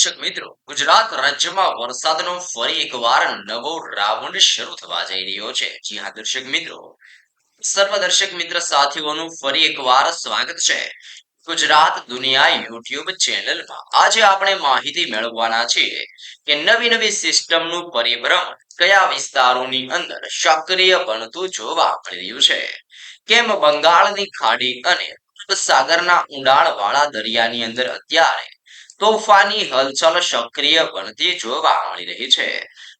દર્શક મિત્રો, ગુજરાત રાજ્યમાં વરસાદનો ફરી એકવાર નવો રાઉન્ડ શરૂ થવા જઈ રહ્યો છે. જી હા, દર્શક મિત્રો. સર્વ દર્શક મિત્ર સાથીઓનું ફરી એકવાર સ્વાગત છે. ગુજરાત દુનિયા યુટ્યુબ ચેનલમાં. આજે આપણે માહિતી મેળવવાના છીએ કે નવી નવી સિસ્ટમનું પરિભ્રમણ કયા વિસ્તારોની અંદર સક્રિય બનતું જોવા મળી રહ્યું છે. કેમ બંગાળની ખાડી અને અરબ ઊંડાણ વાળા દરિયાની અંદર અત્યારે તોફાની હલચલ સક્રિય બનતી જોવા મળી રહી છે.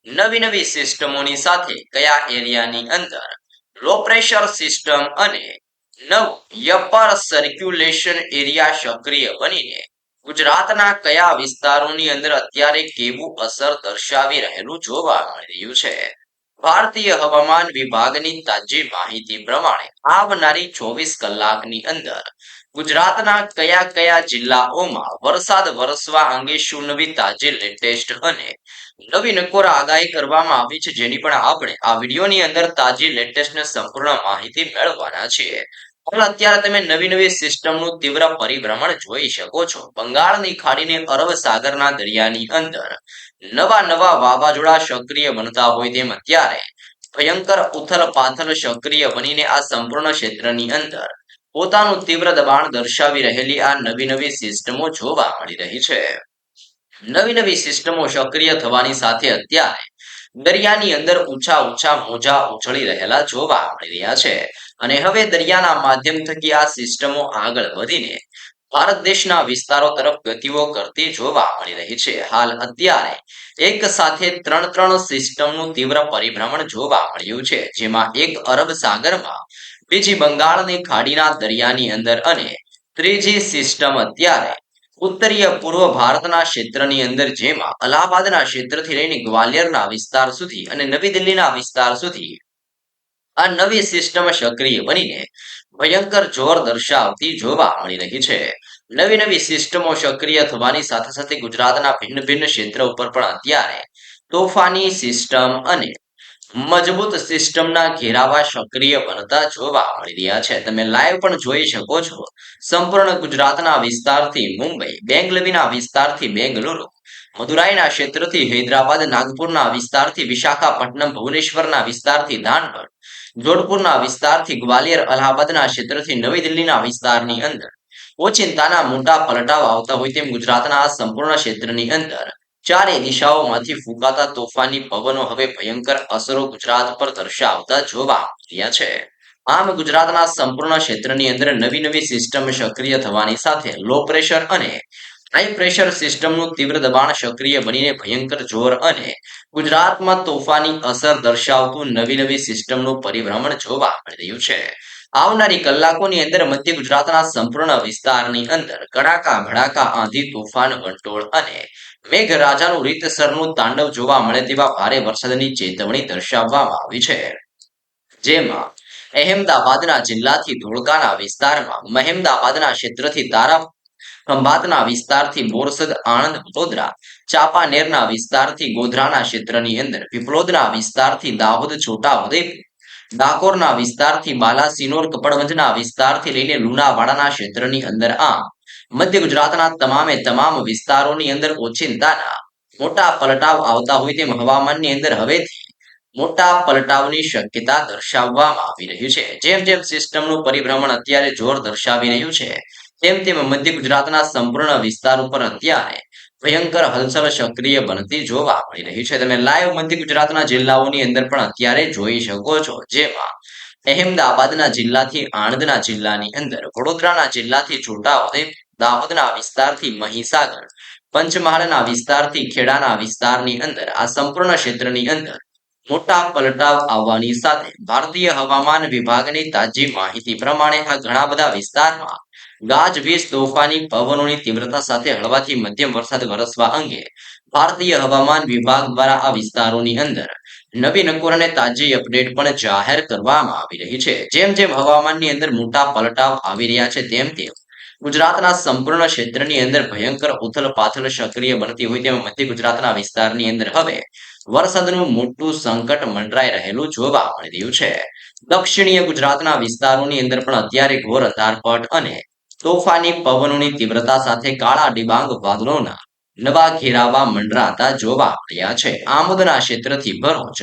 નવી નવી સિસ્ટમોની સાથે કયા એરિયાની અંદર લો પ્રેશર સિસ્ટમ અને નવ યપર સર્ક્યુલેશન એરિયા સક્રિય બનીને ગુજરાતના કયા વિસ્તારોની અંદર અત્યારે કેવું અસર દર્શાવી રહેલું જોવા મળી રહ્યું છે? ભારતીય હવામાન વિભાગની તાજી માહિતી પ્રમાણે આવનારી ચોવીસ કલાકની અંદર ગુજરાતના કયા કયા જિલ્લાઓમાં વરસાદ વરસવા અંગે શું નવી તાજી લેટેસ્ટ અને નવી નકોર આગાહી કરવામાં આવી છે, જેની પણ આપણે આ વિડીયોની અંદર તાજી લેટેસ્ટ સંપૂર્ણ માહિતી મેળવવાના છીએ. પણ અત્યારે તમે નવી નવી સિસ્ટમનું તીવ્ર પરિભ્રમણ જોઈ શકો છો. બંગાળની ખાડીને અરબ સાગરના દરિયાની અંદર. નવા નવા વાવાઝોડા સક્રિય બનતા હોય તેમ અત્યારે. ભયંકર ઉથલ પાથલ સક્રિય બનીને આ સંપૂર્ણ ક્ષેત્રની અંદર. પોતાનું તીવ્ર દબાણ દર્શાવી રહેલી આ નવી નવી સિસ્ટમો જોવા મળી રહી છે. નવી નવી સિસ્ટમો સક્રિય થવાની સાથે અત્યારે દરિયાની અંદર ઊંચા ઊંચા મોજા ઉછળી રહેલા જોવા મળી રહ્યા છે. અને હવે દરિયાના માધ્યમ થકી આ સિસ્ટમો આગળ વધીને ભારત દેશના વિસ્તારો તરફ ગતિઓ કરતી જોવા મળી રહી છે. હાલ અત્યારે એક સાથે ત્રણ ત્રણ સિસ્ટમનું તીવ્ર પરિભ્રમણ જોવા મળ્યું છે, જેમાં એક અરબ સાગરમાં, બીજી બંગાળની ખાડીના દરિયાની અંદર અને ત્રીજી સિસ્ટમ અત્યારે ઉત્તરીય પૂર્વ ભારતના ક્ષેત્રની અંદર, જેમાં અલ્હાબાદના ક્ષેત્રથી લઈને ગ્વાલિયરના વિસ્તાર સુધી અને નવી દિલ્હીના વિસ્તાર સુધી આ નવી સિસ્ટમ સક્રિય બનીને ભયંકર જોર દર્શાવતી જોવા મળી રહી છે. નવી નવી સિસ્ટમો સક્રિય થવાની સાથે સાથે ગુજરાતના ભિન્ન ભિન્ન ક્ષેત્ર ઉપર પણ અત્યારે તોફાની સિસ્ટમ અને મજબૂત સિસ્ટમના ઘેરાવા સક્રિય બનતા જોવા મળી રહ્યા છે. તમે લાઈવ પણ જોઈ શકો છો. સંપૂર્ણ ગુજરાતના વિસ્તારથી મુંબઈ, બેંગલવીના વિસ્તારથી બેંગલુરુ, મદુરાઈના ક્ષેત્રથી હૈદરાબાદ, નાગપુરના વિસ્તારથી વિશાખાપટ્ટનમ, ભુવનેશ્વરના વિસ્તારથી ધાનગઢ જોધપુરના વિસ્તારથી ગ્વાલિયર અલ્હાબાદના ક્ષેત્રથી નવી દિલ્હીના વિસ્તારની અંદર. ઓચિંતાના મોટા પલટાવ આવતા હોય તેમ ગુજરાતના સંપૂર્ણ ક્ષેત્રની અંદર. ચારે દિશાઓમાંથી ફૂંકાતા તોફાની પવનો હવે ભયંકર અસરો ગુજરાત પર દર્શાવતા જોવા મળ્યા છે. આમ ગુજરાતના સંપૂર્ણ ક્ષેત્રની અંદર નવી નવી સિસ્ટમ સક્રિય થવાની સાથે લો પ્રેશર અને હાઈ પ્રેશર સિસ્ટમનું તીવ્ર દબાણ સક્રિય બનીને ભયંકર જોર અને ગુજરાતમાં તોફાની અસર દર્શાવતું નવી નવી સિસ્ટમનું પરિભ્રમણ જોવા મળી રહ્યું છે. આવનારી કલાકોની અંદર મધ્ય ગુજરાતના સંપૂર્ણ વિસ્તારની અંદર કડાકા, ભડાકા આંધી, તોફાન, વંટોળ અને મેઘરાજાનું રીતસરનું તાંડવ જોવા મળે તેવા ભારે વરસાદની ચેતવણી દર્શાવવામાં આવી છે. જેમાં અહેમદાબાદના જિલ્લાથી ધોળકાના વિસ્તારમાં મહેમદાબાદના ક્ષેત્રથી તારા ખંભાતના વિસ્તારથી બોરસદ આણંદ વડોદરા, ચાપાનેરના વિસ્તારથી ગોધરાના ક્ષેત્રની અંદર પીપલોદના વિસ્તારથી દાહોદ છોટા ઉદયપુર ડાકોરના વિસ્તારથી બાલાસિનોર, કપડવંજના વિસ્તારથી લઈને લુણાવાડાના ક્ષેત્રની અંદર આમ, મધ્ય ગુજરાતના તમામે તમામ વિસ્તારોની અંદર ઓચિંતાના મોટા પલટાવ આવતા હોય તેમ હવામાનની અંદર હવેથી મોટા પલટાવની શક્યતા દર્શાવવામાં આવી રહ્યું છે. જેમ જેમ સિસ્ટમનું પરિભ્રમણ અત્યારે જોર દર્શાવી રહ્યું છે તેમ તેમ મધ્ય ગુજરાતના સંપૂર્ણ વિસ્તાર ઉપર અત્યારે ભયંકર હલચલ સક્રિય બનતી જોવા મળી રહી છે. તમે લાઈવ મધ્ય ગુજરાતના જિલ્લાઓની અંદર પણ અત્યારે જોઈ શકો છો, જેમાં અહેમદાબાદના જિલ્લાથી આણંદના જિલ્લાની અંદર, વડોદરાના જિલ્લાથી છોટાઉદેપુર, દાહોદના વિસ્તારથી મહીસાગર, પંચમહાલના વિસ્તારથી ખેડાના વિસ્તારની અંદર, આ સંપૂર્ણ ક્ષેત્રની અંદર મોટા પલટાવ આવવાની સાથે ભારતીય હવામાન વિભાગની તાજી માહિતી પ્રમાણે આ ઘણા બધા વિસ્તારમાં ગાજવીજ તોફાની પવનોની તીવ્રતા સાથે હળવાથી મધ્યમ વરસાદ વરસવા અંગે ભારતીય હવામાન વિભાગ દ્વારા આ વિસ્તારોની અંદર નવી નકોર અને તાજી અપડેટ પણ જાહેર કરવામાં આવી રહી છે. જેમ જેમ હવામાનની અંદર મોટા પલટાવ આવી રહ્યા છે, તેમ તેમ ગુજરાતના સંપૂર્ણ ક્ષેત્રની અંદર ભયંકર ઉથલ પાથલ સક્રિય બનતી હોય તેમ મધ્ય ગુજરાતના વિસ્તારની અંદર હવે વરસાદનું મોટું સંકટ મંડરાઈ રહેલું જોવા મળી રહ્યું છે. દક્ષિણીય ગુજરાતના વિસ્તારોની અંદર પણ અત્યારે ઘોર અંધારપટ અને તોફાની પવનોની તીવ્રતા સાથે કાળા ડિબાંગ વાદળોના નવા ઘેરાવા મંડરાતા જોવા મળ્યા છે. આમોદના ક્ષેત્રથી ભરૂચ,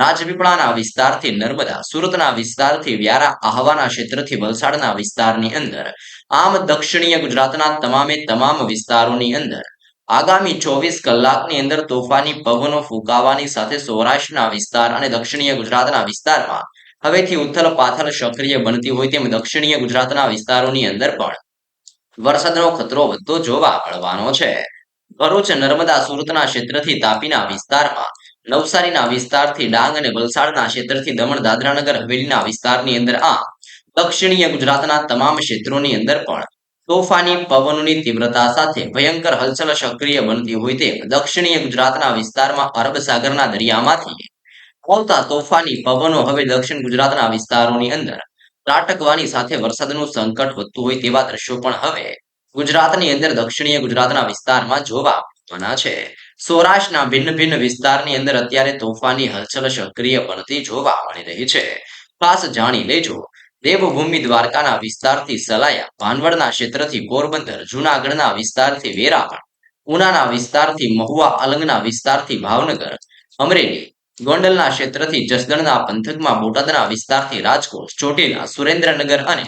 રાજપીપળાના વિસ્તારથી નર્મદા, સુરતના વિસ્તારથી વ્યારા, આહવાના ક્ષેત્રથી વલસાડના વિસ્તારની અંદર, આમ દક્ષિણીય ગુજરાતના તમામે તમામ વિસ્તારોની અંદર, આગામી ચોવીસ કલાકની અંદર તોફાની પવનો ફૂંકાવાની સાથે સૌરાષ્ટ્રના વિસ્તાર અને દક્ષિણીય ગુજરાતના વિસ્તારમાં હવેથી ઉથલ પાથલ સક્રિય બનતી હોય તેમ દક્ષિણીય ગુજરાતના વિસ્તારોની અંદર પણ. વરસાદનો ખતરો વધતો જોવા મળવાનો છે. ભરૂચ, નર્મદા, સુરતના ક્ષેત્રથી તાપીના વિસ્તારમાં, નવસારીના વિસ્તારથી ડાંગ અને વલસાડના ક્ષેત્રથી દમણ, દાદરાનગર, હવેલીના વિસ્તારની અંદર આ દક્ષિણીય ગુજરાતના તમામ ક્ષેત્રોની અંદર પણ તોફાની પવનોની તીવ્રતા સાથે ભયંકર હલચલ સક્રિય બનતી હોય તેમ દક્ષિણીય ગુજરાતના વિસ્તારમાં અરબ સાગરના દરિયામાંથી આવતા તોફાની પવનો હવે દક્ષિણ ગુજરાતના વિસ્તારોની અંદર. ત્રાટકવાની સાથે વરસાદનું સંકટ વધતું હોય તેવા દ્રશ્યો પણ હવે ગુજરાતની અંદર દક્ષિણીય ગુજરાતના વિસ્તારમાં જોવા મળવાના છે. સૌરાષ્ટ્રના ભિન્ન ભિન્ન વિસ્તારની અંદર અત્યારે તોફાની હલચલ સક્રિય બનતી જોવા મળી રહી છે. ખાસ જાણી લેજો, દેવભૂમિ દ્વારકાના વિસ્તારથી સલાયા, ભાનવડના ક્ષેત્રથી પોરબંદર, જુનાગઢના વિસ્તારથી વેરાવળ, ઉનાના વિસ્તારથી મહુવા, અલંગના વિસ્તારથી ભાવનગર, અમરેલી ગોંડલના ક્ષેત્રથી જસદણના પંથકમાં બોટાદના વિસ્તારથી રાજકોટ, ચોટીલા, સુરેન્દ્રનગર અને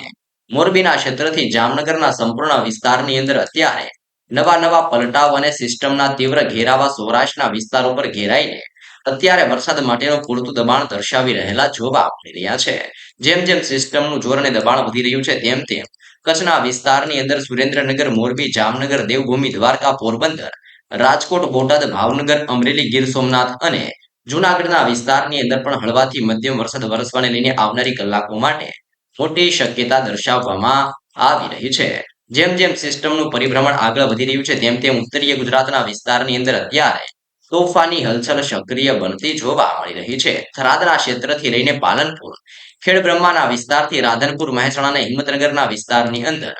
મોરબીના ક્ષેત્રથી જામનગરના સંપૂર્ણ વિસ્તારની અંદર અત્યારે નવા નવા પલટાવ અને સિસ્ટમના તીવ્ર ઘેરાવા સૌરાષ્ટ્રના વિસ્તારો પર ઘેરાઈને અત્યારે વરસાદ માટેનું પૂરતું દબાણ દર્શાવી રહેલા જોવા મળી રહ્યા છે. જેમ જેમ સિસ્ટમનું જોર અને દબાણ વધી રહ્યું છે, તેમ તેમ કચ્છના વિસ્તારની અંદર સુરેન્દ્રનગર, મોરબી, જામનગર, દેવભૂમિ, દ્વારકા, પોરબંદર, રાજકોટ, બોટાદ, ભાવનગર, અમરેલી, ગીર સોમનાથ અને જુનાગઢના વિસ્તારની અંદર પણ હળવાથી મધ્યમ વરસાદ વરસવાને લઈને આવનારી કલાકો માટે મોટી શક્યતા દર્શાવવામાં આવી રહી છે. જેમ જેમ સિસ્ટમનું પરિભ્રમણ આગળ વધી રહ્યું છે, તેમ તેમ ઉત્તરીય ગુજરાતના વિસ્તારની અંદર અત્યારે તોફાની હલચલ સક્રિય બનતી જોવા મળી રહી છે. થરાદના ક્ષેત્રથી લઈને પાલનપુર, ખેડબ્રહ્માના વિસ્તારથી રાધનપુર, મહેસાણા અને હિંમતનગરના વિસ્તારની અંદર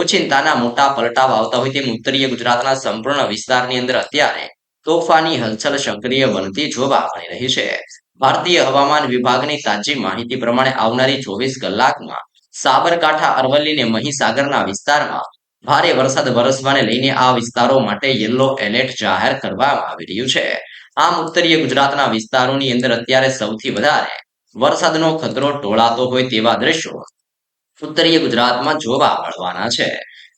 ઓચિંતાના મોટા પલટાવ આવતા હોય તેમ ઉત્તરીય ગુજરાતના સંપૂર્ણ વિસ્તારની અંદર અત્યારે તોફાની હલચલ સક્રિય બનતી જોવા મળી રહી છે. ભારતીય હવામાન વિભાગની તાજી માહિતી પ્રમાણે આવનારી ચોવીસ કલાકમાં સાબરકાંઠા, અરવલ્લી અને મહીસાગરના વિસ્તારમાં ભારે વરસાદ વરસવાને લઈને આ વિસ્તારો માટે યલો એલર્ટ જાહેર કરવામાં આવી રહ્યું છે. આમ ઉત્તરીય ગુજરાતના વિસ્તારોની અંદર અત્યારે સૌથી વધારે વરસાદનો ખતરો ટોળાતો હોય તેવા દ્રશ્યો ઉત્તરીય ગુજરાતમાં જોવા મળવાના છે.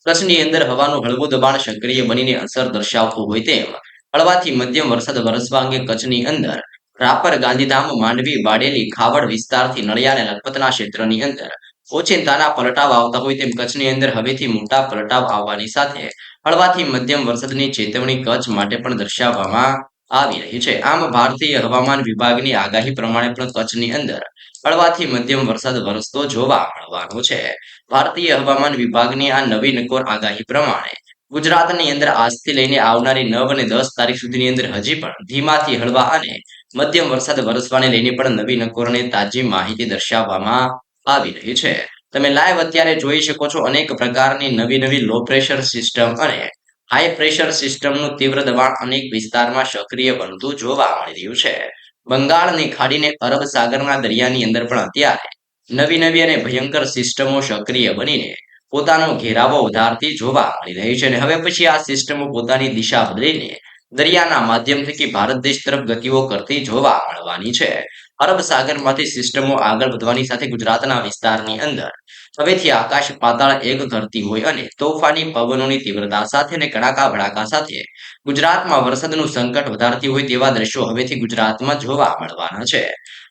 કચ્છની અંદર હવાનું હળવું દબાણ સક્રિય બનીને અસર દર્શાવતું હોય તેમ હળવાથી મધ્યમ વરસાદ વરસવા અંગે કચ્છની અંદર રાપર, ગાંધીધામ, માંડવી, બાડેલી, ખાવડ વિસ્તારથી નળિયા અને લખપતના ક્ષેત્રની અંદર ઓચિંતાના પલટાવ આવતા હોય તેમ કચ્છની અંદર હવેથી મોટા પલટાવ આવવાની સાથે હળવાથી મધ્યમ વરસાદની ચેતવણી કચ્છ માટે પણ દર્શાવવામાં આવી રહી છે. આમ ભારતીય હવામાન વિભાગની આગાહી પ્રમાણે પણ કચ્છની અંદર હળવાથી મધ્યમ વરસાદ વરસતો જોવા મળવાનો છે. ભારતીય હવામાન વિભાગની આ નવી નકોર આગાહી પ્રમાણે ગુજરાતની અંદર આજથી લઈને આવનારી નવ અને દસ તારીખ સુધીની અંદર હજી પણ ધીમાથી હળવા અને મધ્યમ વરસાદ વરસવાને લઈને પણ નવી નકોરને તાજી માહિતી દર્શાવવામાં આવી રહી છે. તમે લાઈવ અત્યારે જોઈ શકો છો અનેક પ્રકારની નવી નવી લો પ્રેશર સિસ્ટમ અને હાઈ પ્રેશર સિસ્ટમનું તીવ્ર દબાણ અનેક વિસ્તારમાં સક્રિય બનતું જોવા મળી રહ્યું છે. બંગાળની ખાડીને અરબ સાગરના દરિયાની અંદર પણ અત્યારે નવી નવી અને ભયંકર સિસ્ટમો સક્રિય બનીને પોતાનો ઘેરાવો વધારતી જોવા મળી રહી છે અને હવે પછી આ સિસ્ટમો પોતાની દિશા બદલીને દરિયાના માધ્યમ થકી ભારત દેશ તરફ ગતિઓ કરતી જોવા મળવાની છે. અરબ સાગરમાંથી સિસ્ટમો આગળ વધવાની સાથે ગુજરાતના વિસ્તારની અંદર હવેથી આકાશ પાતાળ એક ધરતી હોય અને તોફાની પવનોની તીવ્રતા સાથે અને કડાકા ભડાકા સાથે. ગુજરાતમાં વરસાદનું સંકટ વધારતી હોય તેવા દ્રશ્યો હવેથી ગુજરાતમાં જોવા મળવાના છે.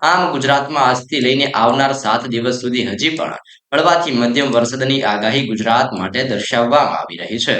આમ ગુજરાતમાં આજથી લઈને આવનાર સાત દિવસ સુધી હજી પણ હળવાથી મધ્યમ વરસાદની આગાહી ગુજરાત માટે દર્શાવવામાં આવી રહી છે.